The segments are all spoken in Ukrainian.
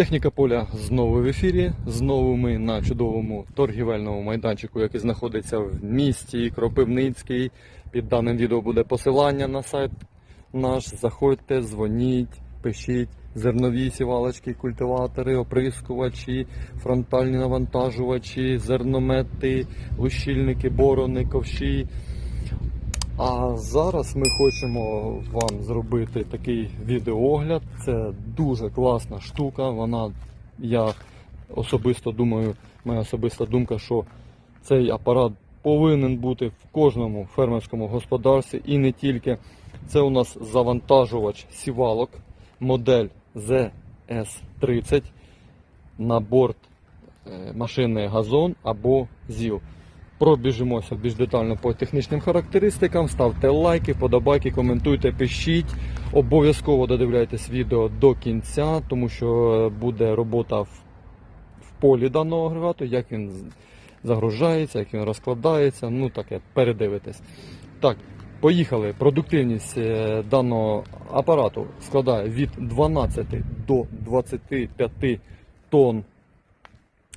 Техніка поля знову в ефірі. Знову ми на чудовому торгівельному майданчику, який знаходиться в місті Кропивницький. Під даним відео буде посилання на сайт наш. Заходьте, дзвоніть, пишіть зернові сівалочки, культиватори, оприскувачі, фронтальні навантажувачі, зерномети, лущильники, борони, ковші. А зараз ми хочемо вам зробити такий відеоогляд. Це дуже класна штука. Вона, я особисто думаю, моя особиста думка, що цей апарат повинен бути в кожному фермерському господарстві і не тільки. Це у нас завантажувач сівалок, модель ZS30 на борт е, машини газон або ЗІЛ. Пробіжимося більш детально по технічним характеристикам. Ставте лайки, подобайки, коментуйте, пишіть. Обов'язково додивляйтесь відео до кінця, тому що буде робота в, в полі даного агрегату, як він загружається, як він розкладається. Ну таке, передивитесь. Так, поїхали. Продуктивність е, даного апарату складає від 12 до 25 тонн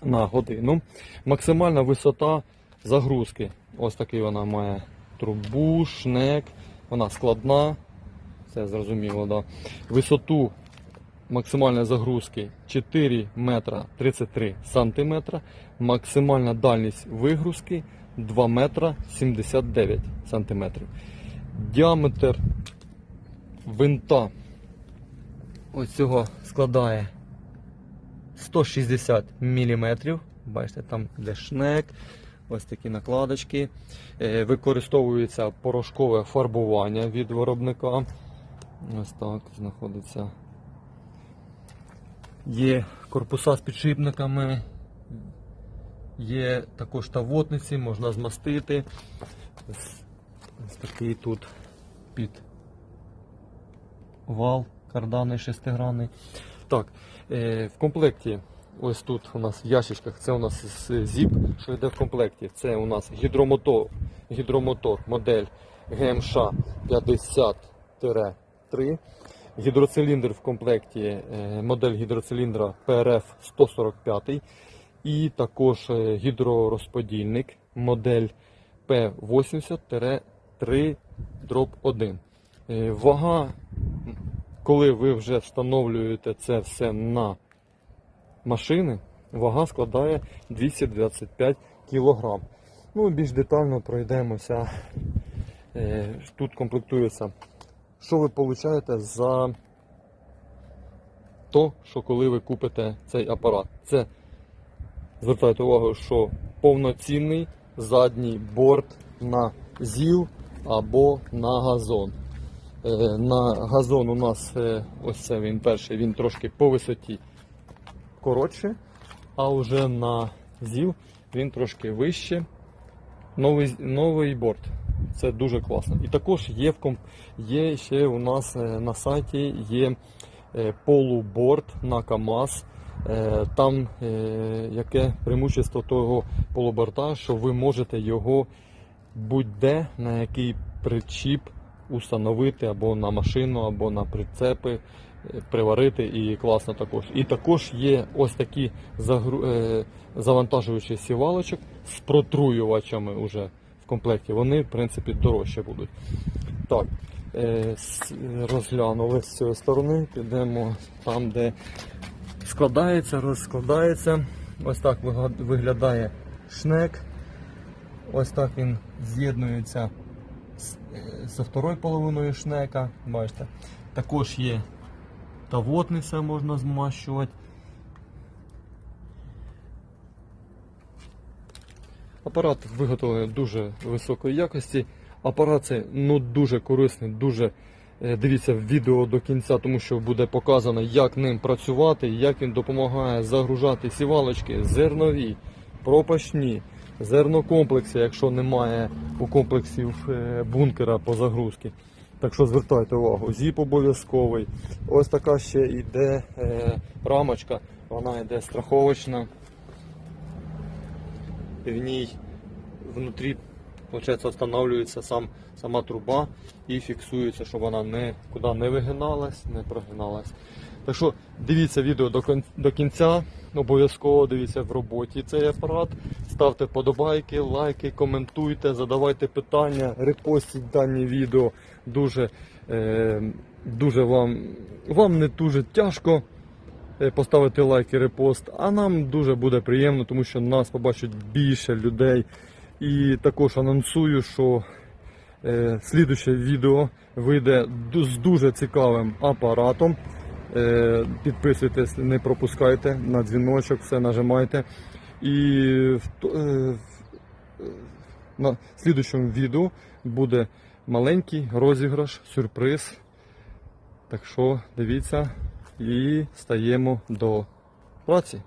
на годину. Максимальна висота загрузки. Ось такий вона має трубу, шнек, вона складна. Це зрозуміло, да. Висоту максимальної загрузки 4 метра 33 сантиметра. Максимальна дальність вигрузки 2 метра 79 сантиметрів. Діаметр винта ось цього складає 160 мм. Бачите, там де шнек, ось такі накладочки. Е, Використовується порошкове фарбування від виробника. Ось так знаходиться. Є корпуса з підшипниками, є також тавотниці, можна змастити. Ось, ось такий тут під вал карданий шестигранний. Так, е, в комплекті, ось тут у нас в ящичках, це у нас зіп, що йде в комплекті. Це у нас гідромотор, гідромотор модель ГМШ 50-3. Гідроциліндр в комплекті, е, модель гідроциліндра PRF 145. І також е, гідророзподільник модель P80-3 1. Е, Вага коли ви вже встановлюєте це все на машини, вага складає 225 кг. Ну, більш детально пройдемося. Е, Тут комплектується. Що ви получаєте за то, що коли ви купите цей апарат? Це звертайте увагу, що повноцінний задній борт на ЗІЛ або на газон. Е, На газон у нас е, ось це він перший, він трошки по висоті коротше, а вже на ЗІЛ він трошки вище. Новий, новий борт. Це дуже класно. І також є в комп... є ще у нас е, на сайті є е, полуборт на КАМАЗ. Е, Там яке преимущество того полуборта, що ви можете його будь-де на який причіп установити або на машину, або на прицепи, приварити і класно також. І також є ось такі загру... е, завантажуючі сівалочок з протруювачами уже в комплекті. Вони, в принципі, дорожче будуть. Так, е, розглянули з цієї сторони, підемо там, де складається, розкладається. Ось так виглядає шнек. Ось так він з'єднується з- е, зі второю половиною шнека. Бачите. Також є тавотниця, можна змащувати. Апарат виготовлений дуже високої якості. Апарат цей ну, дуже корисний, дуже е, дивіться відео до кінця, тому що буде показано, як ним працювати, як він допомагає загружати сівалочки зернові, пропашні, зернокомплекси, якщо немає у комплексів е, бункера по загрузці. Так що звертайте увагу, зіп обов'язковий. Ось така ще йде е, рамочка, вона йде страховочна. В ній внутрі виходить, встановлюється сам, сама труба і фіксується, щоб вона нікуди не вигиналась, не прогиналась. Так що дивіться відео до, кінця, обов'язково дивіться в роботі цей апарат. Ставте вподобайки, лайки, коментуйте, задавайте питання, репостіть дані відео. Дуже, е, дуже вам, вам не дуже тяжко е, поставити лайк і репост, а нам дуже буде приємно, тому що нас побачить більше людей. І також анонсую, що е, слідуще відео вийде з дуже цікавим апаратом. Е, підписуйтесь, не пропускайте на дзвіночок, все нажимайте. І е, е, на слідучому відео буде маленький розіграш, сюрприз. Так що дивіться і стаємо до праці.